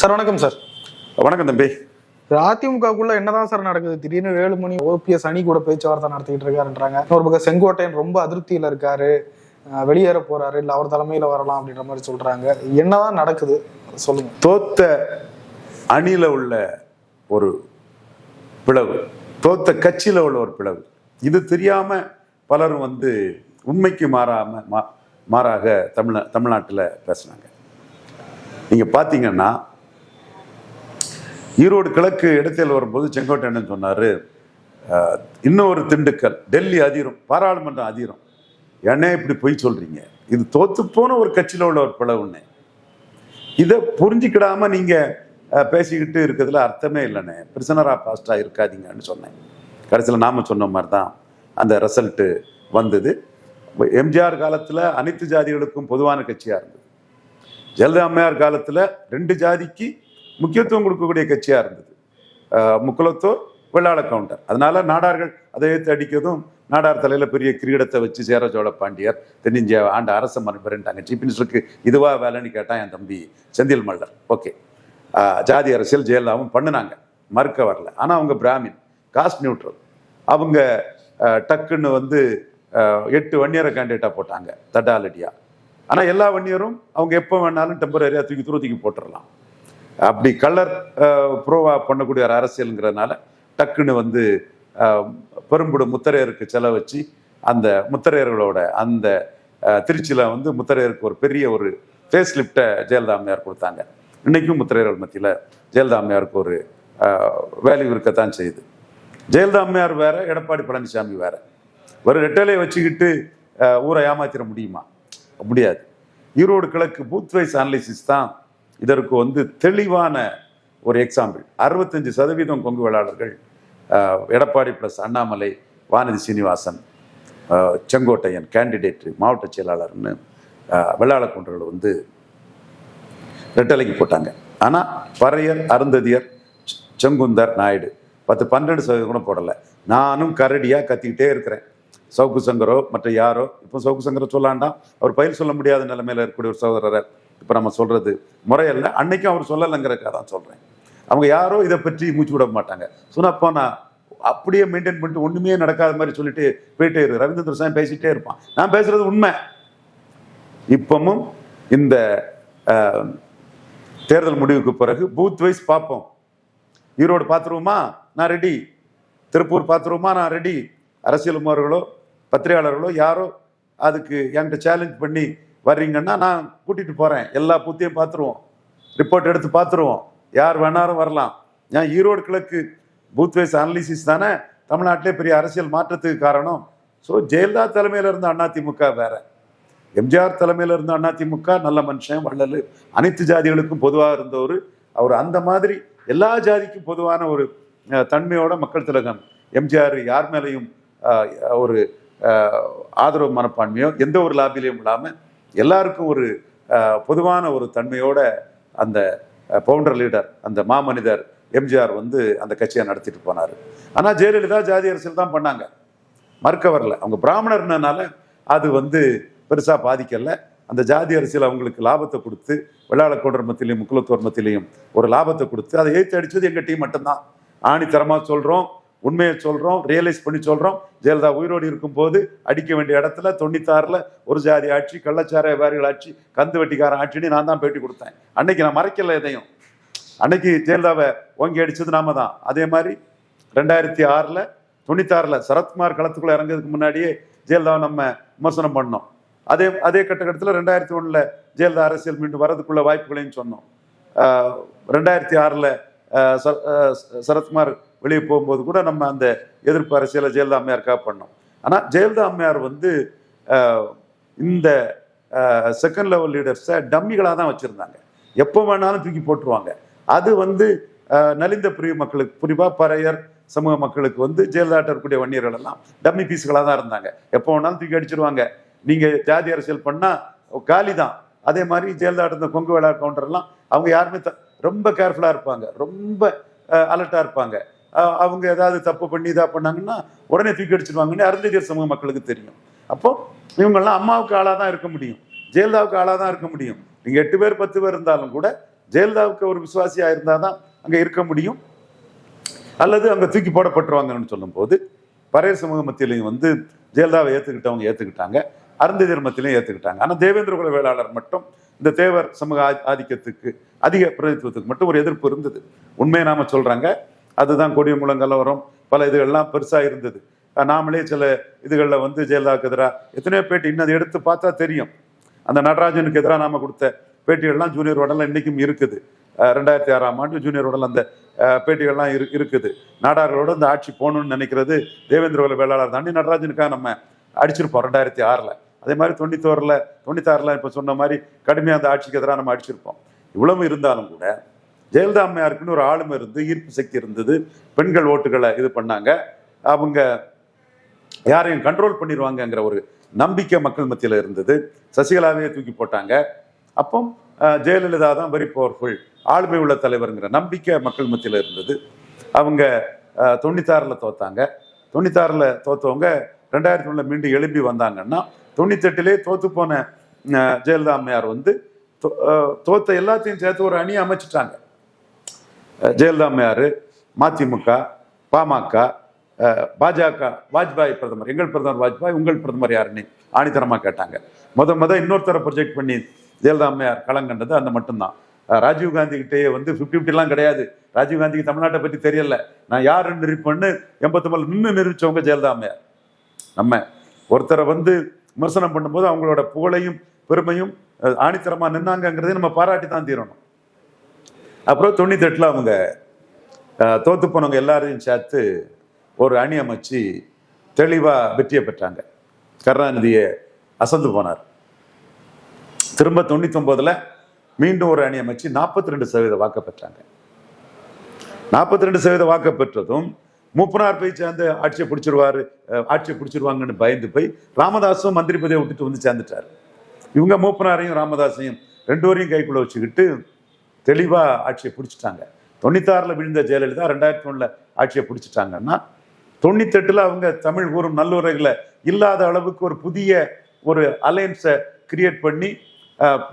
Sir வணக்கம் sir. வணக்கம் தம்பி. அதிமுகக்குள்ள என்னதான் சார் நடக்குது? திடீர்னு வேலுமணி ஓபிஎஸ் அணி கூட பேச்சுவார்த்தை நடத்திட்டு இருக்காருன்றாங்க. ஒரு பக்கம் செங்கோட்டையன் ரொம்ப அதிருப்தியில இருக்காரு. வெளியேற போறாரு. இல்ல அவர் தலைமையில வரலாம் அப்படின்ற மாதிரி சொல்றாங்க. என்னதான் நடக்குது? சொல்லுங்க. தோத்த அணியில உள்ள ஒரு பிளவு தோத்த கட்சியில உள்ள ஒரு பிளவு. இது தெரியாம பலரும் வந்து உண்மைக்கு மாறாம மாறாக தமிழ தமிழ்நாட்டில் பேசுனாங்க. நீங்க பார்த்தீங்கன்னா ஈரோடு கிழக்கு இடத்தில் வரும்போது செங்கோட்டையன் சொன்னாரு இன்னொரு திண்டுக்கல் டெல்லி அதிரும் பாராளுமன்றம் அதிரும். ஏன்னே இப்படி பொய் சொல்றீங்க? இது தோத்து போன ஒரு கட்சியில் உள்ள ஒரு பிளவுன்னு இதை புரிஞ்சுக்கிடாம நீங்க பேசிக்கிட்டு இருக்கிறதுல அர்த்தமே இல்லைண்ணே. பிரிசனரா பாஸ்டா இருக்காதீங்கன்னு சொன்னேன். கடைசியில் நாம சொன்ன மாதிரி தான் அந்த ரிசல்ட்டு வந்தது. எம்ஜிஆர் காலத்தில் அனைத்து ஜாதிகளுக்கும் பொதுவான கட்சியாக இருந்தது. ஜெயலலிதா அம்மையார் காலத்தில் ரெண்டு ஜாதிக்கு முக்கியத்துவம் கொடுக்கக்கூடிய கட்சியா இருந்தது. முக்குலத்தோ வெள்ளாள கவுண்டர் அதனால நாடார்கள் அதை ஏற்று அடிக்கிறதும் நாடார் தலையில பெரிய கிரீடத்தை வச்சு சேர சோழ பாண்டியர் தென்னிந்தியா ஆண்ட அரச மரபுன்ட்டாங்க சீஃப் மினிஸ்டருக்கு இதுவா வேலைன்னு கேட்டான் என் தம்பி செந்தில் மல்லர். ஓகே ஜாதி அரசியல் ஜெயலலிதாவும் பண்ணுனாங்க. மறுக்க வரல. ஆனா அவங்க பிராமின் காஸ்ட் நியூட்ரல் அவங்க டக்குன்னு வந்து எட்டு வன்னியரை கேண்டிடேட்டாக போட்டாங்க தட்டாலடியா. ஆனா எல்லா வன்னியரும் அவங்க எப்போ வேணாலும் டெம்பரரியா தூக்கி தூர தூக்கி போட்டுடலாம் அப்படி கலர் ப்ரோவா பண்ணக்கூடிய ஒரு அரசியலுங்கிறதுனால டக்குன்னு வந்து பெரும்புடு முத்தரையருக்கு செலவச்சு அந்த முத்தரையர்களோட அந்த திருச்சியில் வந்து முத்தரையருக்கு ஒரு பெரிய ஒரு ஃபேஸ் லிஃப்டை ஜெயலலிதா அம்மையார் கொடுத்தாங்க. இன்றைக்கும் முத்திரையர்கள் மத்தியில் ஜெயலலிதாமையாருக்கு ஒரு வேல்யூ இருக்கத்தான் செய்யுது. ஜெயலலிதா அம்மையார் வேற எடப்பாடி பழனிசாமி வேற. ஒரு ரெட்டலையை வச்சுக்கிட்டு ஊரை ஏமாத்திர முடியுமா? முடியாது. ஈரோடு கிழக்கு பூத் வைஸ் அனலிசிஸ் தான் இதற்கு வந்து தெளிவான ஒரு எக்ஸாம்பிள் அறுபத்தஞ்சு சதவீதம் கொங்கு வேளாளர்கள் எடப்பாடி ப்ளஸ் அண்ணாமலை வானதி சீனிவாசன் செங்கோட்டையன் கேண்டிடேட் மாவட்ட செயலாளர்னு வெள்ளாள குன்றர்கள் வந்து ரெட்டலைக்கு போட்டாங்க. ஆனால் பறையர் அருந்ததியர் செங்குந்தர் நாயுடு பத்து பன்னெண்டு சதவீதம் கூட போடலை. நானும் கரடியாக கத்திக்கிட்டே இருக்கிறேன். சவுக்கு சங்கரோ மற்ற யாரோ இப்போ சவுக்கு சங்கரோ சொல்லாண்டாம். அவர் பயில் சொல்ல முடியாத நிலைமையில் இருக்கக்கூடிய ஒரு சகோதரர். இப்போ நம்ம சொல்கிறது முறையல்ல. அன்னைக்கும் அவர் சொல்லலைங்கிறதுக்காக தான் சொல்கிறேன் அவங்க யாரோ இதை பற்றி மூச்சு விட மாட்டாங்க. சொன்னப்போ நான் அப்படியே மெயின்டைன் பண்ணிட்டு ஒன்றுமே நடக்காத மாதிரி சொல்லிட்டு போயிட்டே இருக்கு ரவீந்திர சாமி பேசிகிட்டே இருப்பான். நான் பேசுறது உண்மை. இப்பவும் இந்த தேர்தல் முடிவுக்கு பிறகு பூத் வைஸ் பார்ப்போம். ஈரோடு பார்த்துருவோமா? நான் ரெடி திருப்பூர் பார்த்துருவோமா? நான் ரெடி அரசியல் உமார்களோ பத்திரிகையாளர்களோ யாரோ அதுக்கு என்கிட்ட சேலஞ்ச் பண்ணி வர்றீங்கன்னா நான் கூட்டிகிட்டு போகிறேன் எல்லா பூத்தையும் பார்த்துருவோம் ரிப்போர்ட் எடுத்து பார்த்துருவோம் யார் வேணாலும் வரலாம். ஏன் ஈரோடு கிழக்கு பூத் வைஸ் அனலிசிஸ் தானே? தமிழ்நாட்டிலே பெரிய அரசியல் மாற்றத்துக்கு காரணம். ஸோ ஜெயலலிதா தலைமையில் இருந்த அதிமுக வேற. எம்ஜிஆர் தலைமையில் இருந்த அதிமுக நல்ல மனுஷன் வள்ளல். அனைத்து ஜாதிகளுக்கும் பொதுவாக இருந்தவர். அவர் அந்த மாதிரி எல்லா ஜாதிக்கும் பொதுவான ஒரு தன்மையோட மக்கள் திலகம். எம்ஜிஆர் யார் மேலேயும் ஒரு ஆதரவு மனப்பான்மையோ எந்த ஒரு லாபிலையும் இல்லாமல் எல்லாருக்கும் ஒரு பொதுவான ஒரு தன்மையோட அந்த பவுண்டர் லீடர் அந்த மாமனிதர் எம்ஜிஆர் வந்து அந்த கட்சியை நடத்திட்டு போனார். ஆனால் ஜெயலலிதா ஜாதி அரசியல் தான் பண்ணாங்க. மறுக்க வரல. அவங்க பிராமணர்னால அது வந்து பெருசாக பாதிக்கலை. அந்த ஜாதி அரசியல் அவங்களுக்கு லாபத்தை கொடுத்து வெள்ளாளக்கோடர் மத்தியிலையும் முக்குலத்தோர் மத்தியிலையும் ஒரு லாபத்தை கொடுத்து அதை ஏற்றி அடித்தது எங்கள் டீம் மட்டும்தான். ஆணித்தரமாக சொல்கிறோம் உண்மையை சொல்கிறோம் ரியலைஸ் பண்ணி சொல்கிறோம் ஜெயலலிதா உயிரோடு இருக்கும்போது அடிக்க வேண்டிய இடத்துல தொண்ணூத்தாறில் ஒரு ஜாதி ஆட்சி கள்ளச்சார வியாபாரிகள் ஆட்சி கந்து வெட்டிக்காரன் ஆட்சின்னு நான் தான் பேட்டி கொடுத்தேன். அன்னைக்கு நான் மறைக்கல எதையும். அன்னைக்கு ஜெயலலிதாவை ஓங்கி அடித்தது நாம தான். அதே மாதிரி ரெண்டாயிரத்தி ஆறில் தொண்ணூத்தாறில் சரத்குமார் களத்துக்குள்ளே இறங்குறதுக்கு முன்னாடியே ஜெயலலிதாவை நம்ம விமர்சனம் பண்ணோம். அதே அதே கட்டகட்டத்தில் ரெண்டாயிரத்தி ஒன்றில் ஜெயலலிதா அரசியல் மீண்டும் வரதுக்குள்ள வாய்ப்புகளையும் சொன்னோம். ரெண்டாயிரத்தி ஆறில் சரத்குமார் வெளியே போகும்போது கூட நம்ம அந்த எதிர்ப்பு அரசியலை ஜெயலலிதா அம்மையாருக்காக பண்ணோம். ஆனால் ஜெயலலிதா அம்மையார் வந்து இந்த செகண்ட் லெவல் லீடர்ஸை டம்மிகளாக தான் வச்சுருந்தாங்க. எப்போ வேணாலும் தூக்கி போட்டுருவாங்க. அது வந்து நலிந்த பிரிவு மக்களுக்கு குறிப்பாக பறையர் சமூக மக்களுக்கு வந்து ஜெயலலிதா இருக்கக்கூடிய வன்னியர்கள் எல்லாம் டம்மி பீஸ்களாக தான் இருந்தாங்க. எப்போ வேணாலும் தூக்கி அடிச்சிருவாங்க. நீங்கள் ஜாதி அரசியல் பண்ணால் காலி தான். அதே மாதிரி ஜெயலலிதா இருந்த கொங்கு வேளாண் கவுண்டர்லாம் அவங்க யாருமே த- ரொம்ப கேர்ஃபுல்லாக இருப்பாங்க. ரொம்ப அலர்ட்டாக இருப்பாங்க. அவங்க ஏதாவது தப்பு பண்ணி இதாக பண்ணாங்கன்னா உடனே தூக்கி அடிச்சிருவாங்கன்னு அருந்ததியர் சமூக மக்களுக்கு தெரியும். அப்போ இவங்கெல்லாம் அம்மாவுக்கு ஆளாக தான் இருக்க முடியும். ஜெயலலிதாவுக்கு ஆளாக தான் இருக்க முடியும். நீங்கள் எட்டு பேர் பத்து பேர் இருந்தாலும் கூட ஜெயலலிதாவுக்கு ஒரு விசுவாசியாக இருந்தால் தான் அங்கே இருக்க முடியும். அல்லது அங்கே தூக்கி போடப்பட்டுருவாங்கன்னு சொல்லும்போது பரையர் சமூக மத்தியிலையும் வந்து ஜெயலலிதாவை ஏற்றுக்கிட்டவங்க ஏற்றுக்கிட்டாங்க அருந்ததியர் மத்தியிலையும் ஏற்றுக்கிட்டாங்க ஆனால் தேவேந்திர குல வேளாளர் மட்டும் இந்த தேவர் சமூக ஆதிக்கத்துக்கு அதிக பிரதித்துவத்துக்கு மட்டும் ஒரு எதிர்ப்பு இருந்தது. உண்மையை நாம சொல்றாங்க. அதுதான் கொடிய முழங்கலவரம் பல இதுகள்லாம் பெருசாக இருந்தது. நாமளே சில இதுகளில் வந்து ஜெயலலிதாவுக்கு எதிராக எத்தனையோ பேட்டி இன்னும் அதை எடுத்து பார்த்தா தெரியும். அந்த நடராஜனுக்கு எதிராக நாம் கொடுத்த பேட்டிகள்லாம் ஜூனியர் உடலில் இன்றைக்கும் இருக்குது. ரெண்டாயிரத்தி ஆறாம் ஆண்டு ஜூனியர் உடல் அந்த பேட்டிகள்லாம் இரு இருக்குது. நாடார்களோட இந்த ஆட்சி போகணும்னு நினைக்கிறது தேவேந்திர குல வேளாளர் தாண்டி நடராஜனுக்காக நம்ம அடிச்சிருப்போம் ரெண்டாயிரத்தி ஆறில். அதே மாதிரி தொண்ணூத்தோரில் தொண்ணூத்தாறில் இப்போ சொன்ன மாதிரி கடுமையாக அந்த ஆட்சிக்கு எதிராக நம்ம அடிச்சிருப்போம். இவ்வளவு இருந்தாலும் கூட ஜெயலலிதா அம்மையாருக்குன்னு ஒரு ஆளுமை இருந்து ஈர்ப்பு சக்தி இருந்தது. பெண்கள் ஓட்டுகளை இது பண்ணாங்க. அவங்க யாரையும் கண்ட்ரோல் பண்ணிடுவாங்கங்கிற ஒரு நம்பிக்கை மக்கள் மத்தியில் இருந்தது. சசிகலாவையே தூக்கி போட்டாங்க. அப்போ ஜெயலலிதா தான் வெரி பவர்ஃபுல் ஆளுமை உள்ள தலைவருங்கிற நம்பிக்கை மக்கள் மத்தியில் இருந்தது. அவங்க தொண்ணூத்தாறில் தோத்தாங்க. தொண்ணூத்தாறில் தோத்தவங்க ரெண்டாயிரத்தி ஒன்றில் மீண்டும் எழும்பி வந்தாங்கன்னா தொண்ணூத்தெட்டிலே தோத்து போன ஜெயலலிதா அம்மையார் வந்து தோ- தோத்த எல்லாத்தையும் சேர்த்து ஒரு அணியை அமைச்சிட்டாங்க. ஜெயலலிதா அம்மையார் மதிமுக பாமக பாஜக வாஜ்பாய் பிரதமர். எங்கள் பிரதமர் வாஜ்பாய் உங்கள் பிரதமர் யாருன்னு ஆணித்தரமா கேட்டாங்க. முத முத இன்னொருத்தரை ப்ரொஜெக்ட் பண்ணி ஜெயலலிதா அம்மையார் களங்கண்டது அந்த மட்டும்தான். அஹ், ராஜீவ் காந்திகிட்டே வந்து ஃபிஃப்டி ஃபிஃப்டிலாம் கிடையாது. ராஜீவ் காந்திக்கு தமிழ்நாட்டை பற்றி தெரியல. நான் யாருன்னு நிரூபிப்பேன்னு எண்பத்தொம்பதுல நின்று நிரூபித்தவங்க ஜெயலலிதா அம்மையார். நம்ம ஒருத்தரை வந்து விமர்சனம் பண்ணும்போது அவங்களோட புகழையும் பெருமையும் ஆணித்தரமாக ஆணித்தரமா நின்னாங்கங்கிறதையும் நம்ம பாராட்டி தான் தீரணும். அப்புறம் தொண்ணூத்தெட்டில் அவங்க தோத்து போனவங்க எல்லாரையும் சேர்த்து ஒரு அணி அமைச்சு தெளிவாக வெற்றியை பெற்றாங்க. கருணாநிதியை அசந்து போனார். திரும்ப தொண்ணூத்தொம்போதுல மீண்டும் ஒரு அணி அமைச்சு நாற்பத்தி ரெண்டு சதவீத வாக்கு பெற்றாங்க. நாற்பத்தி ரெண்டு சதவீத வாக்கு பெற்றதும் மூப்பனார் போய் சேர்ந்து ஆட்சியை பிடிச்சிருவாரு ஆட்சியை பிடிச்சிருவாங்கன்னு பயந்து போய் ராமதாஸும் மந்திரி பதவியை விட்டுட்டு வந்து சேர்ந்துட்டார். இவங்க மூப்பனாரையும் ராமதாஸையும் ரெண்டு வரையும் கைக்குள்ள வச்சுக்கிட்டு தெளிவாக ஆட்சியை பிடிச்சிட்டாங்க. தொண்ணூத்தாறில் விழுந்த ஜெயலலிதா ரெண்டாயிரத்தி ஒன்றில் ஆட்சியை பிடிச்சிட்டாங்கன்னா தொண்ணூத்தெட்டில் அவங்க தமிழ் கூறும் நல்லுரைகளை இல்லாத அளவுக்கு ஒரு புதிய ஒரு அலையன்ஸை கிரியேட் பண்ணி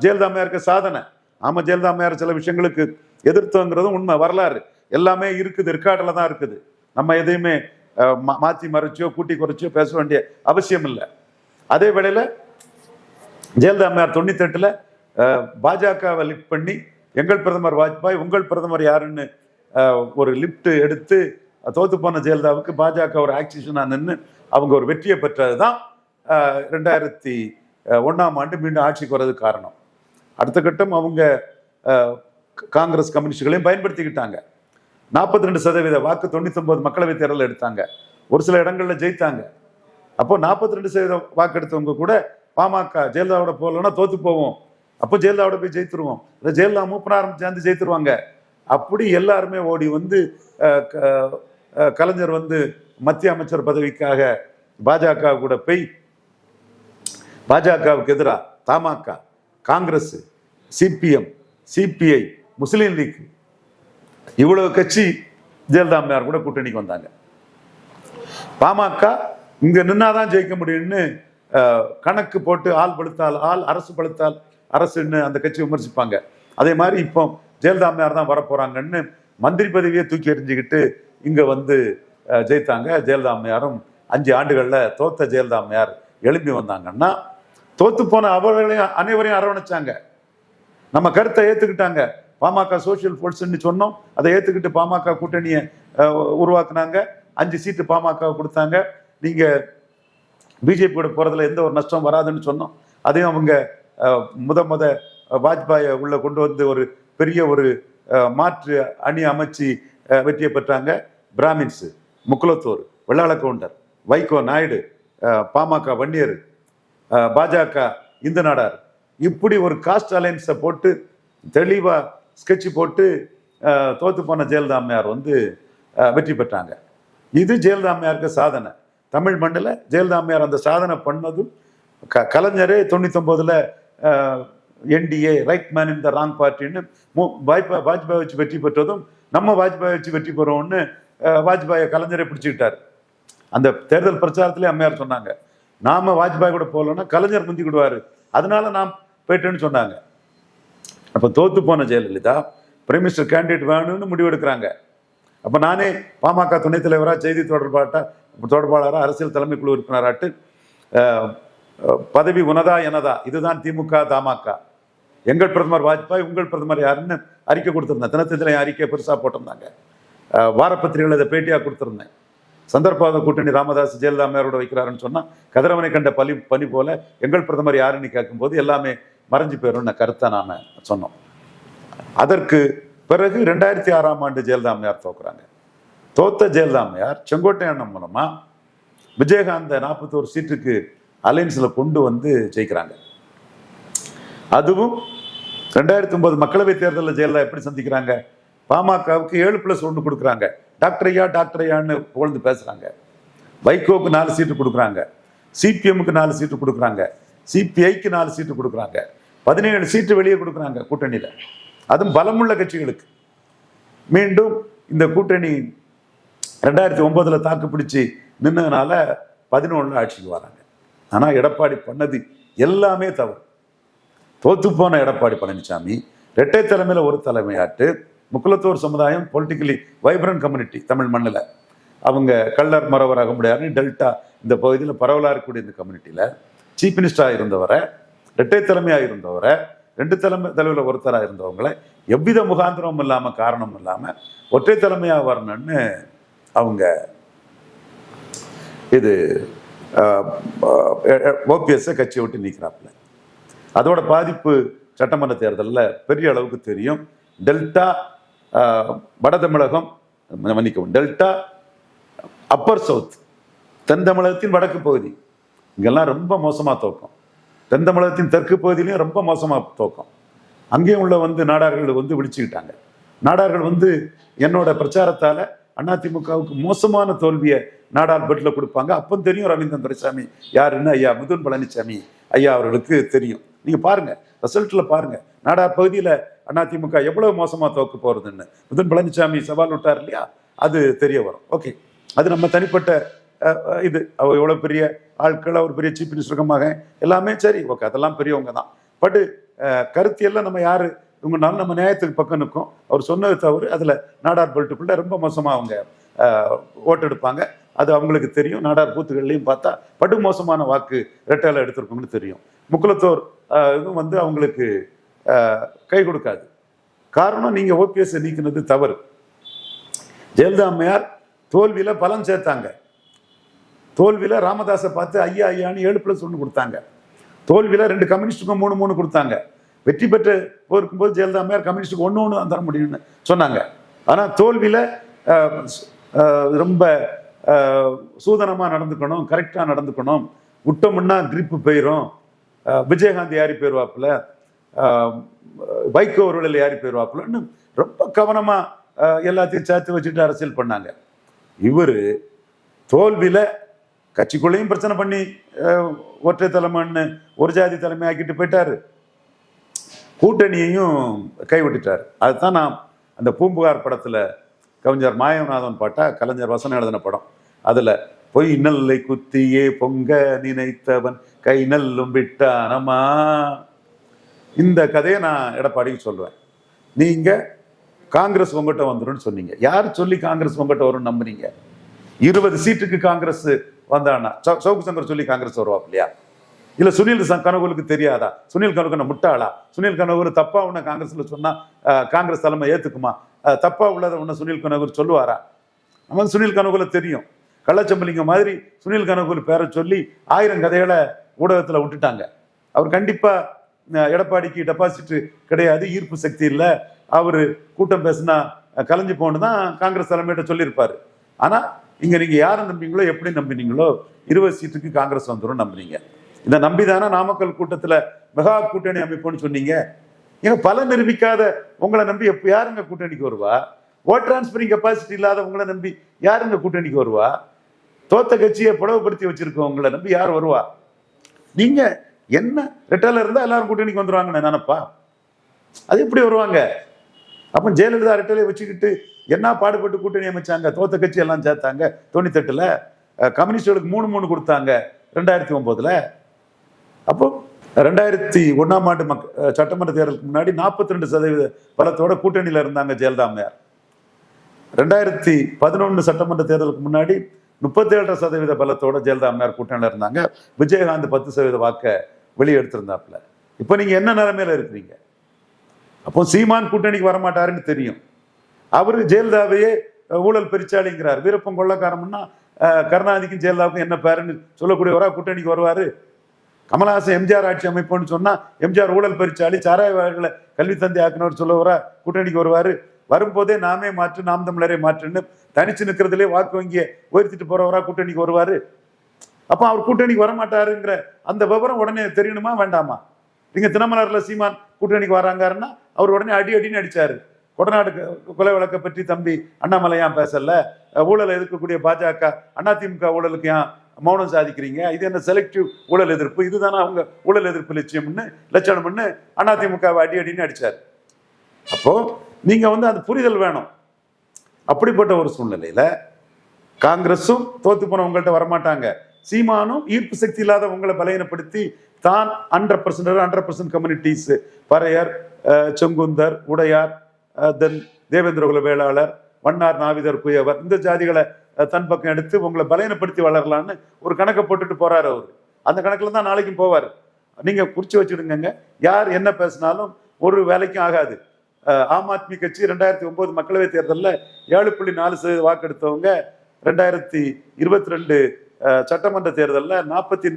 ஜெயலலிதா அம்மையாருக்கு சாதனை. ஆமாம் ஜெயலலிதா அம்மையார் சில விஷயங்களுக்கு எதிர்த்துங்கிறதும் உண்மை வரலாறு. எல்லாமே இருக்குது ரெக்கார்டில் தான் இருக்குது. நம்ம எதையுமே மாற்றி மா- மறைச்சோ கூட்டி குறைச்சோ பேச வேண்டிய அவசியம் இல்லை. அதே வேளையில் ஜெயலலிதா அம்மையார் தொண்ணூத்தெட்டில் பாஜகவை லிஃப்ட் பண்ணி எங்கள் பிரதமர் வாஜ்பாய் உங்கள் பிரதமர் யாருன்னு ஒரு லிப்ட் எடுத்து தோத்து போன ஜெயலலிதாவுக்கு பாஜக ஒரு ஆக்சிஷனாக நின்று அவங்க ஒரு வெற்றியை பெற்றது தான் ரெண்டாயிரத்தி ஒன்றாம் ஆண்டு மீண்டும் ஆட்சிக்கு வர்றது காரணம். அடுத்த கட்டம் அவங்க காங்கிரஸ் கம்யூனிஸ்டுகளையும் பயன்படுத்திக்கிட்டாங்க. நாற்பத்தி ரெண்டு சதவீத வாக்கு தொண்ணூத்தொம்பது மக்களவைத் தேர்தல் எடுத்தாங்க. ஒரு சில இடங்களில் ஜெயித்தாங்க. அப்போ நாற்பத்தி ரெண்டு சதவீத வாக்கு எடுத்தவங்க கூட பாமக ஜெயலலிதாவோட போகலன்னா தோத்து போவோம். அப்போ ஜெயலலிதாவோட போய் ஜெயித்துருவோம். இல்லை ஜெயலலிதா மூப்பனாரம் சேர்ந்து ஜெயித்துருவாங்க. அப்படி எல்லாருமே ஓடி வந்து கலைஞர் வந்து மத்திய அமைச்சர் பதவிக்காக பாஜக கூட போய் பாஜகவுக்கு எதிராக தமாக காங்கிரஸ் சிபிஎம் சிபிஐ முஸ்லீம் லீக் இவ்வளவு கட்சி ஜெயலலிதா அம்மையார் கூட கூட்டணிக்கு வந்தாங்க. பாமக இங்க நின்னாதான் ஜெயிக்க முடியும்னு கணக்கு போட்டு ஆள் பழுத்தால் ஆள் அரசு பழுத்தால் அரசுன்னு அந்த கட்சி விமர்சிப்பாங்க. அதே மாதிரி இப்போ ஜெயலலிதா அம்மையார் தான் வரப்போறாங்கன்னு மந்திரி பதவியை தூக்கி எறிஞ்சுக்கிட்டு இங்க வந்து ஜெயித்தாங்க. ஜெயலலிதா அம்மையாரும் அஞ்சு ஆண்டுகளில் தோத்த ஜெயலலிதா அம்மையார் எழும்பி வந்தாங்கன்னா தோத்து போன அவர்களையும் அனைவரையும் அரவணைச்சாங்க. நம்ம கருத்தை ஏத்துக்கிட்டாங்க. பாமக சோஷியல் ஃபோர்ஸ்ன்னு சொன்னோம். அதை ஏத்துக்கிட்டு பாமக கூட்டணியை உருவாக்குனாங்க. அஞ்சு சீட்டு பாமக கொடுத்தாங்க. நீங்க பிஜேபி கூட போறதுல எந்த ஒரு நஷ்டம் வராதுன்னு சொன்னோம். அதையும் அவங்க முத முத வாஜ்பாயை உள்ள கொண்டு வந்து ஒரு பெரிய ஒரு மாற்று அணி அமைச்சு வெற்றியை பெற்றாங்க பிராமின்ஸ் முக்குலத்தோர் வெள்ளாள கவுண்டர் வைகோ நாயுடு பாமக வன்னியர் பாஜக இந்து நாடார். இப்படி ஒரு காஸ்ட் அலைன்ஸை போட்டு தெளிவாக ஸ்கெட்ச் போட்டு தோத்து போன ஜெயலலிதா அம்மையார் வந்து வெற்றி பெற்றாங்க. இது ஜெயலலிதா அம்மையாருக்கு சாதனை. தமிழ் மண்ணில் ஜெயலலிதா அம்மையார் அந்த சாதனை பண்ணதும் க கலைஞரே தொண்ணூத்தொம்போதுல NDA right man in the wrong பார்ட்டின்னு மு வாஜ்பாய் வாஜ்பாய் வச்சு வெற்றி பெற்றதும் நம்ம வாஜ்பாய் வச்சு வெற்றி பெறோம்னு வாஜ்பாயை கலைஞரை பிடிச்சிக்கிட்டார். அந்த தேர்தல் பிரச்சாரத்திலே அம்மையார் சொன்னாங்க. நாம வாஜ்பாய் கூட போகலன்னா கலைஞர் முந்திக்கிடுவார். அதனால நாம் போயிட்டேன்னு சொன்னாங்க. அப்போ தோத்து போன ஜெயலலிதா பிரைம் மினிஸ்டர் கேண்டிடேட் வேணும்னு முடிவெடுக்கிறாங்க. அப்போ நானே பாமக துணைத் தலைவராக செய்தி தொடர்பாட்ட தொடர்பாளராக அரசியல் தலைமை குழு உறுப்பினராட்டு பதவி உனதா எனதா? இதுதான் திமுக தமாக. எங்கள் பிரதமர் வாஜ்பாய் உங்கள் பிரதமர் யாருன்னு அறிக்கை கொடுத்துருந்தேன். தினத்தந்தில அறிக்கை பெருசாக போட்டிருந்தாங்க. அஹ், வாரப்பத்திரிகையில் இதை பேட்டியாக கொடுத்துருந்தேன். சந்தர்ப்பாத கூட்டணி ராமதாஸ் ஜெயலலிதா மேரோட வைக்கிறாருன்னு சொன்னால் கதிரவனை கண்ட பலி பணி போல எங்கள் பிரதமர் யாருன்னு கேட்கும்போது எல்லாமே மறைஞ்சு போயிடும்னு கருத்தை நாம் சொன்னோம். அதற்கு பிறகு ரெண்டாயிரத்தி ஆறாம் ஆண்டு ஜெயலலிதா அம்மையார் தோக்குறாங்க. தோத்த ஜெயலலிதா அம்மையார் மூலமாக அண்ணன் விஜயகாந்த நாற்பத்தோரு சீட்டுக்கு அலைன்ஸில் கொண்டு வந்து ஜெயிக்கிறாங்க. அதுவும் ரெண்டாயிரத்தி ஒன்பது மக்களவைத் தேர்தலில் ஜெயலலிதா எப்படி சந்திக்கிறாங்க? பாமகவுக்கு ஏழு பிளஸ் ஒன்று கொடுக்குறாங்க. டாக்டர் ஐயா டாக்டர் ஐயான்னு புகழ்ந்து பேசுகிறாங்க வைகோவுக்கு நாலு சீட்டு கொடுக்குறாங்க. சிபிஎம்முக்கு நாலு சீட்டு கொடுக்குறாங்க. சிபிஐக்கு நாலு சீட்டு கொடுக்குறாங்க. பதினேழு சீட்டு வெளியே கொடுக்குறாங்க கூட்டணியில். அதுவும் பலமுள்ள கட்சிகளுக்கு. மீண்டும் இந்த கூட்டணி ரெண்டாயிரத்தி ஒன்பதில் தாக்கு பிடிச்சி நின்னதுனால பதினொன்றில் ஆட்சிக்கு வராங்க. ஆனால் எடப்பாடி பண்ணது எல்லாமே தவறு. தோத்து போன எடப்பாடி பழனிசாமி இரட்டை தலைமையில் ஒரு தலைமையாட்டு முக்குலத்தோர் சமுதாயம் பொலிட்டிக்கலி வைப்ரண்ட் கம்யூனிட்டி தமிழ் மண்ணில். அவங்க கள்ளர் மறவர் அகமுடையார்னு டெல்டா இந்த பகுதியில் பரவலாக இருக்கக்கூடிய இந்த கம்யூனிட்டியில் சீஃப் மினிஸ்டராக இருந்தவரை இரட்டை தலைமையாக இருந்தவரை ரெண்டு தலைமை தலைவரில் ஒருத்தராக இருந்தவங்களை எவ்வித முகாந்திரமும் இல்லாமல் காரணமும் இல்லாமல் ஒற்றை தலைமையாக வரணும்னு அவங்க இது ஓபிஎஸ்ஸை கட்சியை விட்டு நீக்கிறாப்புல. அதோட பாதிப்பு சட்டமன்ற தேர்தலில் பெரிய அளவுக்கு தெரியும். டெல்டா வட தமிழகம் மன்னிக்கவும் டெல்டா அப்பர் சவுத் தென் தமிழகத்தின் வடக்கு பகுதி இங்கெல்லாம் ரொம்ப மோசமாக தோக்கம் தென் தமிழகத்தின் தெற்கு பகுதியிலையும் ரொம்ப மோசமாக தோக்கம் அங்கேயும் உள்ள வந்து நாடார்கள் வந்து விழிச்சுக்கிட்டாங்க. நாடார்கள் வந்து என்னோட பிரச்சாரத்தால் அதிமுகவுக்கு மோசமான தோல்வியை நாடார் கொடுப்பாங்க. அப்போ தெரியும் ரவீந்திரன் துரைசாமி யாருன்னு. ஐயா முதுன் பழனிசாமி ஐயா அவர்களுக்கு தெரியும். நீங்கள் பாருங்கள் ரிசல்ட்டில் பாருங்கள் நாடார் பகுதியில் அதிமுக எவ்வளோ மோசமாக தோக்க போகிறதுன்னு முதன் பழனிசாமி சவால் விட்டார் இல்லையா? அது தெரிய வரும். ஓகே அது நம்ம தனிப்பட்ட இது. அவர் எவ்வளோ பெரிய ஆட்கள் அவர் பெரிய சீஃப் மினிஸ்டர் மகன். எல்லாமே சரி. ஓகே அதெல்லாம் பெரியவங்க தான். பட்டு கருத்தியெல்லாம் நம்ம யார் இவங்கனால நம்ம நியாயத்துக்கு பக்கம் நிற்கும். அவர் சொன்னது தவறு. அதில் நாடார் பெல்ட்டுக்குள்ள ரொம்ப மோசமாக அவங்க ஓட்டெடுப்பாங்க அது அவங்களுக்கு தெரியும். நாடார் பூத்துகள்லையும் பார்த்தா படு மோசமான வாக்கு ரெட்டையில எடுத்திருக்கோம்னு தெரியும். முக்குலத்தோர் இதுவும் வந்து அவங்களுக்கு கை கொடுக்காது. காரணம் நீங்கள் ஓபிஎஸ் நீக்கினது தவறு. ஜெயலலிதா அம்மையார் தோல்வியில் பலம் சேர்த்தாங்க. தோல்வியில் ராமதாஸை பார்த்து ஐயா ஐயான்னு ஏழு பிளஸ் ஒன்று கொடுத்தாங்க. தோல்வியில் ரெண்டு கம்யூனிஸ்டுக்கும் மூணு மூணு கொடுத்தாங்க. வெற்றி பெற்று போயிருக்கும்போது ஜெயலலிதா அம்மையார் கம்யூனிஸ்டுக்கு ஒன்று ஒன்று தர முடியும்னு சொன்னாங்க. ஆனால் தோல்வியில் ரொம்ப சூதனமாக நடந்துக்கணும் கரெக்டாக நடந்துக்கணும். விட்டோம்னா கிரிப்பு போயிடும் விஜயகாந்த் யாரி போயிடுவாப்புல வைகோ அவர்கள் யாரி போயிடுவாப்புலன்னு ரொம்ப கவனமாக எல்லாத்தையும் சேர்த்து வச்சுட்டு அரசியல் பண்ணாங்க. இவர் தோல்வியில் கட்சிக்குள்ளேயும் பிரச்சனை பண்ணி ஒற்றை தலைமைன்னு ஒரு ஜாதி தலைமை ஆக்கிட்டு போயிட்டாரு. கூட்டணியையும் கைவிட்டுட்டார். அதுதான் நான் அந்த பூம்புகார் படத்தில் கவிஞர் மாயவநாதன் பாட்டா கலைஞர் வசனம் எழுதின படம். அதில் பொய் நல்லை குத்தியே பொங்க நினைத்தவன் கை நல்லும் விட்டானமா இந்த கதையை நான் எடப்பாடிக்கு சொல்லுவேன். நீங்கள் காங்கிரஸ் உங்ககிட்ட வந்துடும் சொன்னீங்க. யார் சொல்லி காங்கிரஸ் உங்ககிட்ட வரும்னு நம்புறீங்க இருபது சீட்டுக்கு காங்கிரஸ் வந்தானா? சௌ- சவுக்கு சங்கர் சொல்லி காங்கிரஸ் வருவாப் இல்லையா இல்ல சுனில் ச- தெரியாதா? சுனில் கனகு முட்டாளா? சுனில் கனகு தப்பா உன்ன காங்கிரஸ்ல சொன்னா காங்கிரஸ் தலைமை ஏத்துக்குமா? தப்பா உள்ளதை உன்னை சுனில் கனகு சொல்லுவாரா? நம்ம சுனில் கனகோல தெரியும். கள்ளச்சம்பலிங்க மாதிரி சுனில் கனகோல் பேரை சொல்லி ஆயிரம் கதைகளை ஊடகத்துல விட்டுட்டாங்க. அவர் கண்டிப்பா எடப்பாடிக்கு டெபாசிட் கிடையாது ஈர்ப்பு சக்தி இல்லை. அவரு கூட்டம் பேசினா கலைஞ்சு போன்னு தான் காங்கிரஸ் தலைமையிட்ட சொல்லியிருப்பாரு. ஆனா இங்க நீங்க யாரை நம்பிங்களோ எப்படி நம்பினீங்களோ இருபது சீட்டுக்கு காங்கிரஸ் வந்துடும் நம்புனீங்க இதை நம்பிதானே நாமக்கல் கூட்டத்துல மெகா கூட்டணி அமைப்புன்னு சொன்னீங்க? ஏங்க பல நிரூபிக்காத உங்களை நம்பி எப்ப யாருங்க கூட்டணிக்கு வருவா? ஓட் டிரான்ஸ்பரிங் கெப்பாசிட்டி இல்லாத உங்களை நம்பி யாருங்க கூட்டணிக்கு வருவா? தோத்த கட்சியை புடவுபடுத்தி வச்சிருக்கோம் உங்களை நம்பி யார் வருவா? நீங்க என்ன ரெட்டால இருந்தா எல்லாரும் கூட்டணிக்கு வந்துருவாங்கன்னு நினைப்பா? அது எப்படி வருவாங்க? அப்போ ஜெயலலிதா ரெட்டலை வச்சுக்கிட்டு என்ன பாடுபட்டு கூட்டணி அமைச்சாங்க? தோத்த கட்சி எல்லாம் சேர்த்தாங்க. தொண்ணூத்தெட்டுல கம்யூனிஸ்டுகளுக்கு மூணு மூணு கொடுத்தாங்க. ரெண்டாயிரத்தி ஒன்பதுல. அப்போ ரெண்டாயிரத்தி ஒன்றாம் ஆண்டு மக் சட்டமன்ற தேர்தலுக்கு முன்னாடி நாற்பத்தி ரெண்டு சதவீத பலத்தோட கூட்டணியில் இருந்தாங்க ஜெயலலிதா அம்மையார். ரெண்டாயிரத்தி பதினொன்று சட்டமன்ற தேர்தலுக்கு முன்னாடி முப்பத்தேழரை சதவீத பலத்தோட ஜெயலலிதா அம்மையார் கூட்டணியில் இருந்தாங்க. விஜயகாந்த் பத்து சதவீத வாக்கை வெளியே எடுத்திருந்தாப்புல இப்போ நீங்கள் என்ன நிலைமையில இருக்கிறீங்க? அப்போ சீமான் கூட்டணிக்கு வரமாட்டாருன்னு தெரியும். அவர் ஜெயலலிதாவையே ஊழல் பெருச்சாளிங்கிறார். வீரப்பன் கொள்ளக்காரம்னா கருணாநிதிக்கும் ஜெயலலிதாவுக்கும் என்ன பேருன்னு சொல்லக்கூடியவரா கூட்டணிக்கு வருவார்? கமலஹாசன் எம்ஜிஆர் ஆட்சி அமைப்புன்னு சொன்னா எம்ஜிஆர் ஊழல் பெருச்சாளி சாராயவார்களை கல்வி தந்தை ஆக்கினவர் சொல்லவரா கூட்டணிக்கு வருவாரு. வரும்போதே நாமே மாற்று நாம் தமிழரே மாற்றுன்னு தனிச்சு நிற்கிறதுலே வாக்கு வங்கியை உயர்த்திட்டு போறவரா கூட்டணிக்கு வருவாரு. அப்போ அவர் கூட்டணிக்கு வரமாட்டாருங்கிற அந்த விவரம் உடனே தெரியணுமா வேண்டாமா? நீங்க தினமலர்ல சீமான் கூட்டணிக்கு வராங்கன்னா அவர் உடனே அடி அடின்னு அடிச்சாரு. கொடநாடு கொலை வழக்கை பற்றி தம்பி அண்ணாமலை ஏன் பேசல? ஊழலை எதிர்க்கக்கூடிய பாஜக அதிமுக ஊழலுக்கு ஏன் மௌனம் சாதிக்கிறீங்க. இது என்ன செலக்டிவ் ஊழல் எதிர்ப்பு? இதுதானே அவங்க ஊழல் எதிர்ப்பு லட்சியம்னு லட்சணம்னு அதிமுகவை அடி அடின்னு அடிச்சார். அப்போ நீங்க வந்து அந்த புரிதல் வேணும். அப்படிப்பட்ட ஒரு சூழ்நிலையில காங்கிரஸும் தோத்து போன உங்கள்கிட்ட வரமாட்டாங்க. சீமானும் ஈர்ப்பு சக்தி இல்லாத உங்களை பலையனப்படுத்தி தான் hundred percent hundred percent communities Paraiyar Sengunthar Udaiyar தென் தேவேந்திர குல வேளாளர் வண்ணார் நாவிதர் குயவர் இந்த ஜாதிகளை தன் பக்கம் எடுத்து உங்களை பலவீனப்படுத்தி வளரலான்னு ஒரு கணக்கை போட்டுட்டு போறாரு அவர். அந்த கணக்குல தான் நாளைக்கும் போவார். நீங்க குறிச்சு வச்சுடுங்க யார் என்ன பேசினாலும் ஒரு வேலைக்கும் ஆகாது. ஆம் ஆத்மி கட்சி ரெண்டாயிரத்தி ஒன்பது மக்களவை தேர்தலில் ஏழு புள்ளி நாலு சதவீத வாக்கெடுத்தவங்க ரெண்டாயிரத்தி இருபத்தி ரெண்டு சட்டமன்ற தேர்தலில் நாற்பத்தி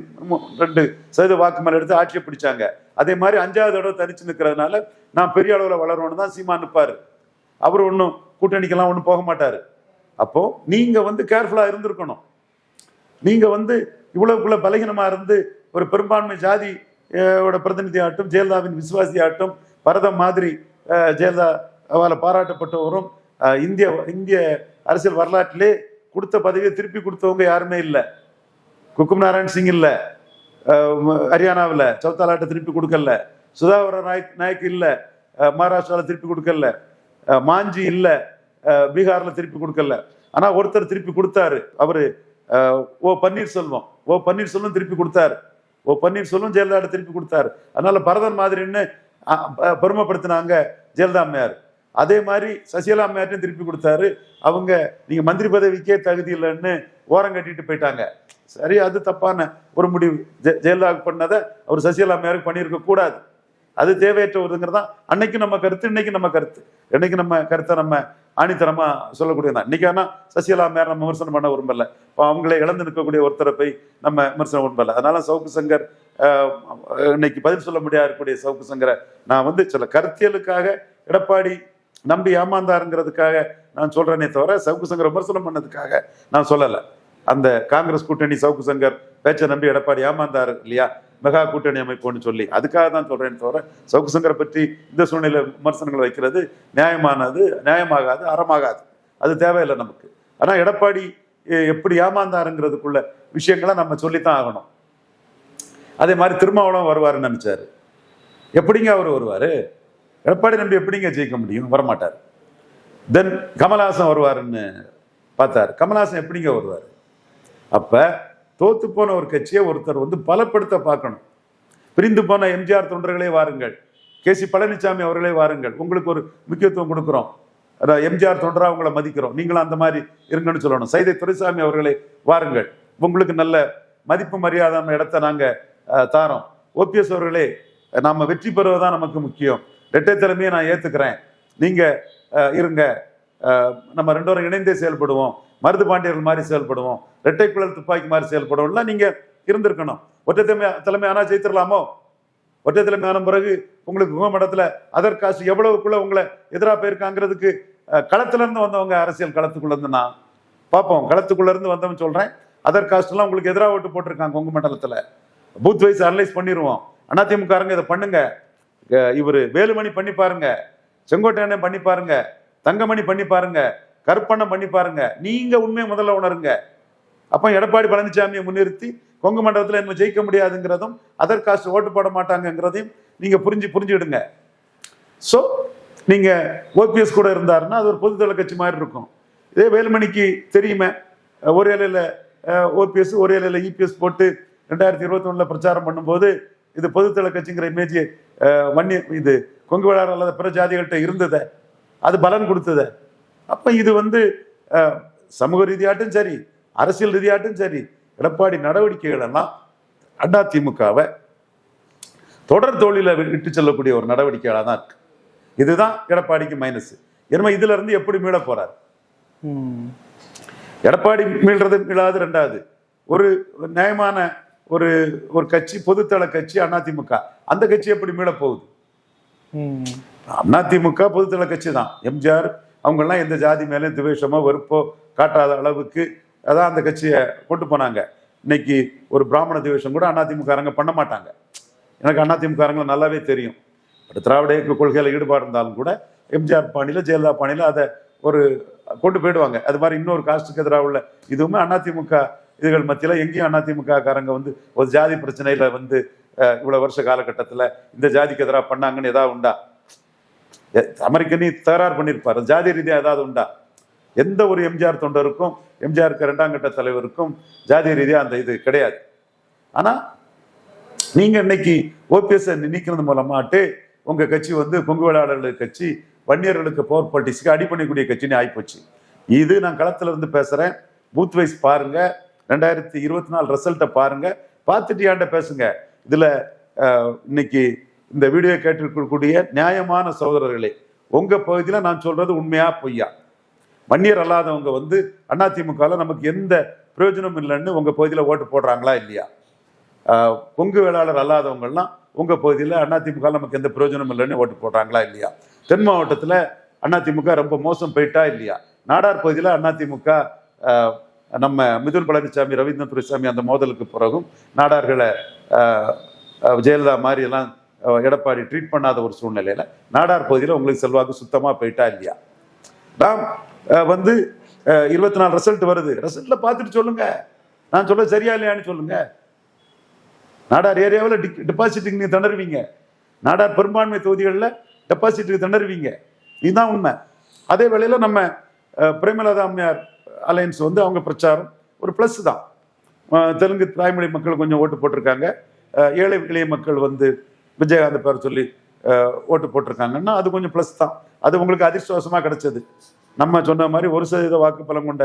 ரெண்டு சதவீத வாக்கு மேல எடுத்து ஆட்சியை பிடிச்சாங்க. அதே மாதிரி அஞ்சாவது தடவை தனிச்சு நிற்கிறதுனால நான் பெரிய அளவில் வளரணும்னு தான் சீமா நிற்பாரு அவர் ஒன்றும் கூட்டணிக்கெல்லாம் ஒன்றும் போக மாட்டார். அப்போ நீங்க வந்து கேர்ஃபுல்லா இருந்திருக்கணும். நீங்க வந்து இவ்வளவுக்குள்ள பலகீனமா இருந்து ஒரு பெரும்பான்மை ஜாதி பிரதிநிதி ஆட்டும் ஜெயலலிதாவின் விசுவாசி ஆட்டும் பரதம் மாதிரி ஜெயலலிதா அவளை பாராட்டப்பட்டவரும் இந்திய இந்திய அரசியல் வரலாற்றிலே கொடுத்த பதவியை திருப்பி கொடுத்தவங்க யாருமே இல்லை. குக்கும் நாராயண் சிங் இல்லை. ஹரியானாவில் சவுத்தாலாட்டை திருப்பி கொடுக்கல. சுதாகர நாயக் நாயக் இல்லை. மகாராஷ்டிராவில் திருப்பி கொடுக்கல. மாஞ்சி இல்லை. பீகாரில் திருப்பி கொடுக்கல. ஆனால் ஒருத்தர் திருப்பி கொடுத்தாரு. அவர் ஓ பன்னீர்செல்வம். ஓ பன்னீர்செல்வம் திருப்பி கொடுத்தாரு. ஓ பன்னீர்செல்வம் ஜெயலலிதா திருப்பி கொடுத்தாரு. அதனால பரதன் மாதிரின்னு பெருமைப்படுத்தினாங்க ஜெயலலிதா அம்மையார் அதே மாதிரி சசிகலா அம்மையார்ட்டையும் திருப்பி கொடுத்தாரு. அவங்க நீங்க மந்திரி பதவிக்கே தகுதி இல்லைன்னு ஓரம் கட்டிட்டு போயிட்டாங்க. சரி அது தப்பான ஒரு முடிவு. ஜெ- ஜெயலலிதாவுக்கு பண்ணதை அவர் சசிகலா அம்மையாருக்கு பண்ணியிருக்க கூடாது. அது தேவையற்ற ஒருங்கிறதான் அன்னைக்கு நம்ம கருத்து இன்னைக்கு நம்ம கருத்து. இன்னைக்கு நம்ம கருத்தை நம்ம ஆணித்தரமா சொல்லக்கூடியதான் இன்னைக்கு ஆனா சசிகலா மேல நம்ம விமர்சனம் பண்ண விரும்பல. இப்போ அவங்களே இழந்து நிற்கக்கூடிய ஒருத்தரை போய் நம்ம விமர்சனம் விரும்பல. அதனால சவுக்கு சங்கர் இன்னைக்கு பதில் சொல்ல முடியாது இருக்கக்கூடிய சவுக்கு சங்கரை நான் வந்து சில கருத்தியலுக்காக எடப்பாடி நம்பி ஏமாந்தாருங்கிறதுக்காக நான் சொல்றேனே தவிர சவுக்கு சங்கர் விமர்சனம் பண்ணதுக்காக நான் சொல்லலை. அந்த காங்கிரஸ் கூட்டணி சவுக்கு சங்கர் பேச்சை நம்பி எடப்பாடி ஏமாந்தாரு இல்லையா? மெகா கூட்டணி அமைப்புன்னு சொல்லி. அதுக்காக தான் சொல்கிறேன்னு தவிர சவுக்கு சங்கரை பற்றி இந்த சூழ்நிலை விமர்சனங்கள் வைக்கிறது நியாயமானது நியாயமாகாது அறமாகாது. அது தேவையில்லை நமக்கு. ஆனால் எடப்பாடி எப்படி ஏமாந்தாருங்கிறதுக்குள்ள விஷயங்களை நம்ம சொல்லித்தான் ஆகணும். அதே மாதிரி திருமாவளம் வருவாருன்னு நினச்சாரு. எப்படிங்க அவர் வருவார்? எடப்பாடி நம்பி எப்படிங்க ஜெயிக்க முடியும்? வரமாட்டார். தென் கமல்ஹாசன் வருவாருன்னு பார்த்தாரு. கமல்ஹாசன் எப்படிங்க வருவார்? அப்போ தோத்து போன ஒரு கட்சியை ஒருத்தர் வந்து பலப்படுத்த பார்க்கணும். பிரிந்து போன எம்ஜிஆர் தொண்டர்களே வாருங்கள். கே சி பழனிசாமி அவர்களே வாருங்கள். உங்களுக்கு ஒரு முக்கியத்துவம் கொடுக்குறோம். அதான் எம்ஜிஆர் தொண்டராக உங்களை மதிக்கிறோம். நீங்களும் அந்த மாதிரி இருங்கன்னு சொல்லணும். சைதை துரைசாமி அவர்களே வாருங்கள். உங்களுக்கு நல்ல மதிப்பு மரியாதான இடத்த நாங்கள் தாரோம். ஓபிஎஸ் அவர்களே நம்ம வெற்றி பெறுவதுதான் நமக்கு முக்கியம். ரெட்டை தலைமையை நான் ஏற்றுக்கிறேன் நீங்கள் இருங்க. நம்ம ரெண்டோரும் இணைந்தே செயல்படுவோம். மருது பாண்டியர்கள் மாதிரி செயல்படுவோம். ரெட்டை குழல் துப்பாக்கி மாதிரி செயல்படுவோம்லாம் நீங்கள் இருந்திருக்கணும். ஒற்றை தலைமை தலைமை ஆனால் ஜெயித்திடலாமோ ஒற்றை தலைமை ஆன பிறகு உங்களுக்கு குகமடத்தில் அதர் காசு எவ்வளவுக்குள்ள உங்களை எதிராக போயிருக்காங்கிறதுக்கு களத்துலேருந்து வந்தவங்க அரசியல் களத்துக்குள்ளேருந்து நான் பார்ப்போம் களத்துக்குள்ளேருந்து வந்தவன் சொல்கிறேன் அதர் காஸ்ட்லாம் உங்களுக்கு எதிராக ஓட்டு போட்டிருக்காங்க கொங்கு மண்டலத்தில். பூத் வைஸ் அனலைஸ் பண்ணிடுவோம் அதிமுகங்க இதை பண்ணுங்க. இவர் வேலுமணி பண்ணி பாருங்க. செங்கோட்டையனை பண்ணி பாருங்க. தங்கமணி பண்ணி பாருங்க கற்பனை பண்ணி பாருங்க நீங்க உண்மையை முதல்ல உணருங்க. அப்ப எடப்பாடி பழனிசாமியை முன்னிறுத்தி கொங்கு மண்டலத்தில் நம்ம ஜெயிக்க முடியாதுங்கிறதும் அதர் காஸ்ட் ஓட்டு போட மாட்டாங்கங்கிறதையும் நீங்க புரிஞ்சு புரிஞ்சுடுங்க ஸோ நீங்க ஓபிஎஸ் கூட இருந்தாருன்னா அது ஒரு பொதுத்தள கட்சி மாதிரி இருக்கும். இதே வேலுமணிக்கு தெரியுமே ஒரு இலையில ஓபிஎஸ் ஒரு இலையில இபிஎஸ் போட்டு ரெண்டாயிரத்தி இருபத்தி ஒண்ணுல பிரச்சாரம் பண்ணும்போது இது பொதுத்தள கட்சிங்கிற இமேஜ் வன்னி இது கொங்கு விழா அல்லாத பிற ஜாதிகள்கிட்ட இருந்ததை அது பலன் கொடுத்தத. அப்ப இது வந்து சமூக ரீதியாட்டும் சரி அரசியல் ரீதியாட்டும் சரி எடப்பாடி நடவடிக்கைகள் எல்லாம் அதிமுகவை தொடர் தோல்வியில விட்டு செல்லக்கூடிய ஒரு நடவடிக்கைகளாக தான் இருக்கு. இதுதான் எடப்பாடிக்கு மைனஸ் எனவே இதுல இருந்து எப்படி மீள போறார். எடப்பாடி மீள்றது மீளாது ரெண்டாவது. ஒரு நியாயமான ஒரு ஒரு கட்சி பொதுத்தள கட்சி அதிமுக. அந்த கட்சி எப்படி மீள போகுது. அதிமுக பொதுத்தள கட்சி தான். எம்ஜிஆர் அவங்கெல்லாம் எந்த ஜாதி மேலேயும் துவேஷமோ வெறுப்போ காட்டாத அளவுக்கு அதான் அந்த கட்சியை கொண்டு போனாங்க. இன்னைக்கு ஒரு பிராமண துவேஷம் கூட அதிமுககாரங்க பண்ண மாட்டாங்க. எனக்கு அதிமுககாரங்களை நல்லாவே தெரியும். பட் திராவிட இயக்க கொள்கையில் ஈடுபாடு இருந்தாலும் கூட எம்ஜிஆர் பாணியில் ஜெயலலிதா பாணியில அதை ஒரு கொண்டு போயிடுவாங்க. அது மாதிரி இன்னொரு காஸ்டுக்கு எதிராக உள்ள இதுவுமே அதிமுக இதுகள் மத்தியில் எங்கேயும் அதிமுக காரங்க வந்து ஒரு ஜாதி பிரச்சனையில் வந்து இவ்வளோ வருஷ காலகட்டத்தில் இந்த ஜாதிக்கு எதிராக பண்ணாங்கன்னு எதாவது உண்டா? அமெரிக்கனி தகராறு பண்ணியிருப்பாரு. ஜாதி ரீதியாக ஏதாவது உண்டா? எந்த ஒரு எம்ஜிஆர் தொண்டருக்கும் எம்ஜிஆருக்கு ரெண்டாம் கட்ட தலைவருக்கும் ஜாதி ரீதியாக அந்த இது கிடையாது. ஆனால் நீங்கள் இன்னைக்கு ஓபிஎஸ்ஐ நீக்கிறது மூலமாட்டு உங்கள் கட்சி வந்து கொங்கு வேளாளர்கள் கட்சி வன்னியர்களுக்கு பவர் பாலிட்டிக்ஸ்க்கு அடி பண்ணக்கூடிய கட்சின்னு ஆகிப்போச்சு இது நான் களத்தில் இருந்து பேசுகிறேன் பூத் வைஸ் பாருங்க. ரெண்டாயிரத்தி இருபத்தி நாலு ரிசல்ட்டை பாருங்க. பார்த்துட்டு ஏன்ட்ட பேசுங்க? இதில் இன்னைக்கு இந்த வீடியோ கேட்டிருக்கக்கூடிய நியாயமான சகோதரர்களே உங்க பகுதியில் நான் சொல்றது உண்மையா பொய்யா? வன்னியர் அல்லாதவங்க வந்து அதிமுகவில் நமக்கு எந்த பிரயோஜனமும் இல்லைன்னு உங்க பகுதியில் ஓட்டு போடுறாங்களா இல்லையா? கொங்கு வேளாளர் அல்லாதவங்கலாம் உங்க பகுதியில் அதிமுக நமக்கு எந்த பிரயோஜனம் இல்லைன்னு ஓட்டு போடுறாங்களா இல்லையா? தென் மாவட்டத்தில் அதிமுக ரொம்ப மோசம் போயிட்டா இல்லையா? நாடார் பகுதியில் அதிமுக நம்ம மிதுன் பழனிசாமி ரவீந்திரன் துரைசாமி அந்த மோதலுக்கு பிறகும் நாடார்களை ஜெயலலிதா மாதிரி எல்லாம் எடப்பாடி ட்ரீட் பண்ணாத ஒரு சூழ்நிலையில் நாடார் பகுதியில் உங்களுக்கு செல்வாக்கு சுத்தமாக போயிட்டா இல்லையா? நாம் வந்து இருபத்தி நாலு ரிசல்ட் வருது. ரிசல்ட்டில் பார்த்துட்டு சொல்லுங்க. நான் சொல்ல சரியா இல்லையான்னு சொல்லுங்க. நாடார் ஏரியாவில் டெபாசிட்டுக்கு நீங்கள் திணறுவீங்க. நாடார் பெரும்பான்மை தொகுதிகளில் டெபாசிட்டுக்கு திணறுவீங்க. இதுதான் உண்மை. அதே வேளையில் நம்ம பிரேமலதா அம்மையார் அலையன்ஸ் வந்து அவங்க பிரச்சாரம் ஒரு ப்ளஸ் தான். தெலுங்கு தாய்மொழி மக்கள் கொஞ்சம் ஓட்டு போட்டிருக்காங்க. ஏழை எளிய மக்கள் வந்து விஜயகாந்த் பேர் சொல்லி ஓட்டு போட்டிருக்காங்கன்னா அது கொஞ்சம் ப்ளஸ் தான். அது உங்களுக்கு அதிர்ஷ்டவசமாக கிடைச்சது. நம்ம சொன்ன மாதிரி ஒரு சதவீத வாக்கு பலம் கொண்ட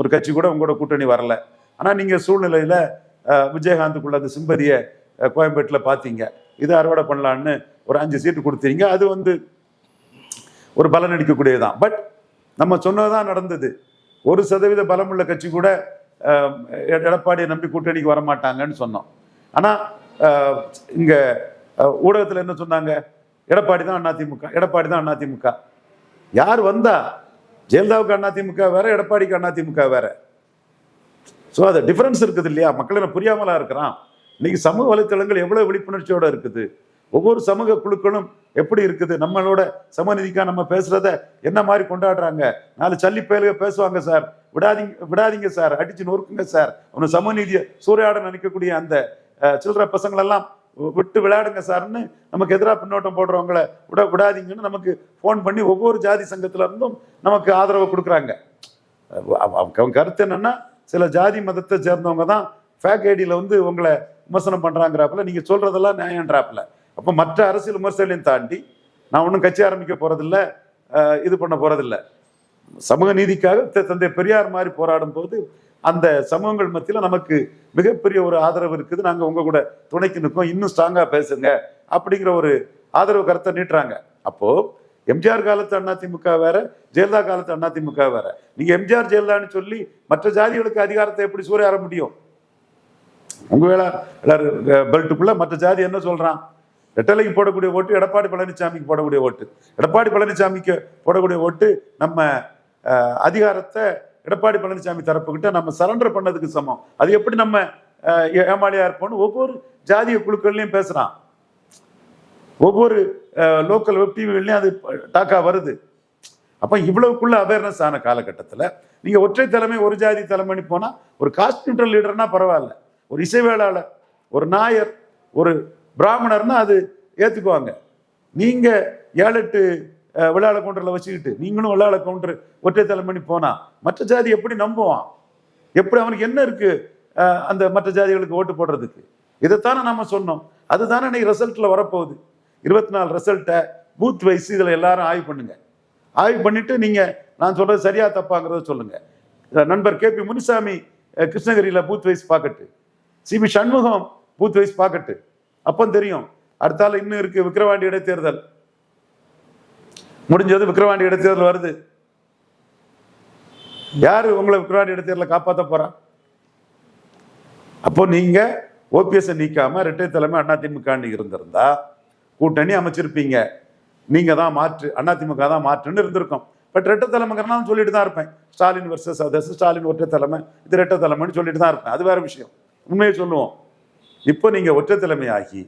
ஒரு கட்சி கூட உங்களோட கூட்டணி வரல. ஆனால் நீங்கள் சூழ்நிலையில் விஜயகாந்துக்குள்ள அந்த சிம்பதியை கோயம்பேட்டில் பார்த்தீங்க இது அறுவடை பண்ணலான்னு ஒரு அஞ்சு சீட்டு கொடுத்தீங்க. அது வந்து ஒரு பலன் அடிக்கக்கூடியதுதான் பட் நம்ம சொன்னதுதான் நடந்தது. ஒரு சதவீத பலமுள்ள கட்சி கூட எடப்பாடியை நம்பி கூட்டணிக்கு வர மாட்டாங்கன்னு சொன்னோம் ஆனால் இங்கே ஊடகத்துல என்ன சொன்னாங்க? எடப்பாடி தான் அதிமுக எடப்பாடி தான் அதிமுக. யார் வந்தா? ஜெயலலிதாவுக்கு அதிமுக வேற எடப்பாடிக்கு அதிமுக வேற. ஸோ அது டிஃபரன்ஸ் இருக்குது இல்லையா? மக்கள் என்ன புரியாமலா இருக்கிறான்? இன்னைக்கு சமூக வலைத்தளங்கள் எவ்வளவு விழிப்புணர்ச்சியோட இருக்குது? ஒவ்வொரு சமூக குழுக்களும் எப்படி இருக்குது? நம்மளோட சமநிதிக்கா நம்ம பேசுறத என்ன மாதிரி கொண்டாடுறாங்க? நாலு சல்லி பயலுக பேசுவாங்க சார். விடாதீங்க விடாதீங்க சார். அடிச்சு நொறுக்குங்க சார். அவனு சமநீதியை சூறையாட நினைக்கக்கூடிய அந்த சில்லற பசங்களெல்லாம் விட்டு விளையாடுங்க சார்னு நமக்கு எதிராக பின்னோட்டம் போடுறவங்கள விட விடாதீங்கன்னு நமக்கு ஃபோன் பண்ணி ஒவ்வொரு ஜாதி சங்கத்துல இருந்தும் நமக்கு ஆதரவு கொடுக்குறாங்க. அவங்க கருத்து என்னன்னா சில ஜாதி மதத்தை சேர்ந்தவங்க தான் ஃபேக் ஐடியில் வந்து உங்களை விமர்சனம் பண்ணுறாங்கிறாப்புல நீங்கள் சொல்கிறதெல்லாம் நியாயன்றாப்புல அப்போ மற்ற அரசியல் விமர்சனையும் தாண்டி நான் ஒன்றும் கட்சி ஆரம்பிக்க போகிறதில்ல இது பண்ண போகிறதில்ல சமூக நீதிக்காக த- தந்தை பெரியார் மாதிரி போராடும் போது அந்த சமூகங்கள் மத்தியில் நமக்கு மிகப்பெரிய ஒரு ஆதரவு இருக்குது. நாங்கள் உங்க கூட துணைக்கு நிற்கோம். இன்னும் ஸ்ட்ராங்காக பேசுங்க அப்படிங்கிற ஒரு ஆதரவு கருத்தை நீட்டுறாங்க. அப்போ எம்ஜிஆர் காலத்து அதிமுக வேற ஜெயலலிதா காலத்து அதிமுக வேற. நீங்க எம்ஜிஆர் ஜெயலலிதான்னு சொல்லி மற்ற ஜாதிகளுக்கு அதிகாரத்தை எப்படி சூறையாற முடியும்? உங்க வேலை பெல்ட்டுக்குள்ள மற்ற ஜாதி என்ன சொல்றான்? ரெட்டலைக்கு போடக்கூடிய ஓட்டு எடப்பாடி பழனிசாமிக்கு போடக்கூடிய ஓட்டு. எடப்பாடி பழனிசாமிக்கு போடக்கூடிய ஓட்டு நம்ம அதிகாரத்தை எடப்பாடி பழனிசாமி தரப்புக்கிட்ட நம்ம சரண்டர் பண்ணதுக்கு சமம். அது எப்படி நம்ம ஏ- ஏமாளியா இருப்போம்னு ஒவ்வொரு ஜாதிய குழுக்கள்லையும் பேசுறான். ஒவ்வொரு லோக்கல் வெப் டிவிகள்லையும் அது டாக்கா வருது. அப்ப இவ்வளவுக்குள்ள அவேர்னஸ் ஆன காலகட்டத்தில் நீங்க ஒற்றை தலைமை ஒரு ஜாதி தலைமைன்னு போனா ஒரு காஸ்ட் நியூட்ரல் லீடர்னா பரவாயில்ல. ஒரு இசைவேளாளர் ஒரு நாயர் ஒரு பிராமணர்னா அது ஏத்துக்குவாங்க. நீங்க ஏழு எட்டு விளையாட கவுண்டரில் வச்சுக்கிட்டு நீங்களும் விளையாட கவுண்டர் ஒற்றை தலைமணி போனா மற்ற ஜாதி எப்படி நம்புவான்? எப்படி அவனுக்கு என்ன இருக்கு? அந்த மற்ற ஜாதிகளுக்கு ஓட்டு போடுறதுக்கு? இதைத்தானே நம்ம சொன்னோம். அதுதானே இன்னைக்கு ரிசல்ட்ல வரப்போகுது. இருபத்தி நாலு ரிசல்ட்டை பூத் வைஸ் இதில் எல்லாரும் ஆய்வு பண்ணுங்க. ஆய்வு பண்ணிட்டு நீங்க நான் சொல்றது சரியா தப்பாங்கிறத சொல்லுங்க. நண்பர் கே பி முனிசாமி கிருஷ்ணகிரியில் booth wise பார்க்கட்டு. C P Shanmugam booth wise பார்க்கட்டு. அப்போ தெரியும். அடுத்தால இன்னும் இருக்கு விக்கிரவாண்டி இடைத்தேர்தல் முடிஞ்சது விக்ரவாண்டி இடைத்தேர்தல் வருது. யார் உங்களை விக்ரவாண்டி இடைத்தேர்தலை காப்பாற்ற போறா? அப்போ நீங்க ஓபிஎஸ் நீக்காம இரட்டை தலைமை அதிமுக இருந்திருந்தா கூட்டணி அமைச்சிருப்பீங்க. நீங்க தான் மாற்று அதிமுக தான் மாற்றுன்னு இருந்திருக்கோம். பட் ரெட்டை தலைமைங்கிறனாலும் சொல்லிட்டு தான் இருப்பேன். ஸ்டாலின் வர்சஸ் அதர்ஸ் ஸ்டாலின் ஒற்றை தலைமை இது ரெட்டை தலைமைன்னு சொல்லிட்டு தான் இருப்பேன். அது வேற விஷயம். உண்மையை சொல்லுவோம். இப்போ நீங்கள் ஒற்றை தலைமையாகி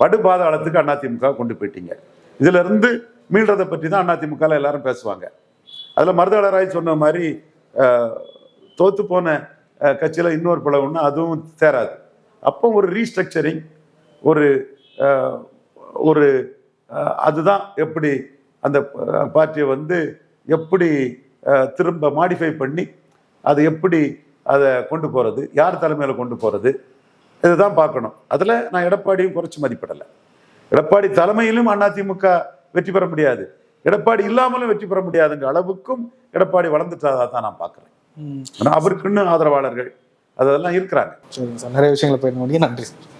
படுபாதாளத்துக்கு அதிமுக கொண்டு போயிட்டீங்க. இதுலேருந்து மீள்றதை பற்றி தான் அதிமுக எல்லாரும் பேசுவாங்க. அதில் மருதாளராய் சொன்ன மாதிரி தோத்து போன கட்சியில் இன்னொரு பிளவுன்னா அதுவும் சேராது. அப்போ ஒரு ரீஸ்ட்ரக்சரிங் ஒரு ஒரு அதுதான் எப்படி அந்த பார்ட்டியை வந்து எப்படி திரும்ப மாடிஃபை பண்ணி அதை எப்படி அதை கொண்டு போகிறது யார் தலைமையில் கொண்டு போகிறது இதுதான் பார்க்கணும். அதில் நான் எடப்பாடியும் குறைச்சி மதிப்பிடலை. எடப்பாடி தலைமையிலும் அதிமுக வெற்றி பெற முடியாது. எடப்பாடி இல்லாமலும் வெற்றி பெற முடியாதுங்க அளவுக்கும் எடப்பாடி வளர்ந்துட்டதா தான் நான் பார்க்குறேன். ம். ஆனா அவருக்குன்னு ஆதரவாளர்கள். அதெல்லாம் இருக்கிறாங்க. சரிங்க சார். நிறைய விஷயங்களை போயிருக்க நன்றி சார்.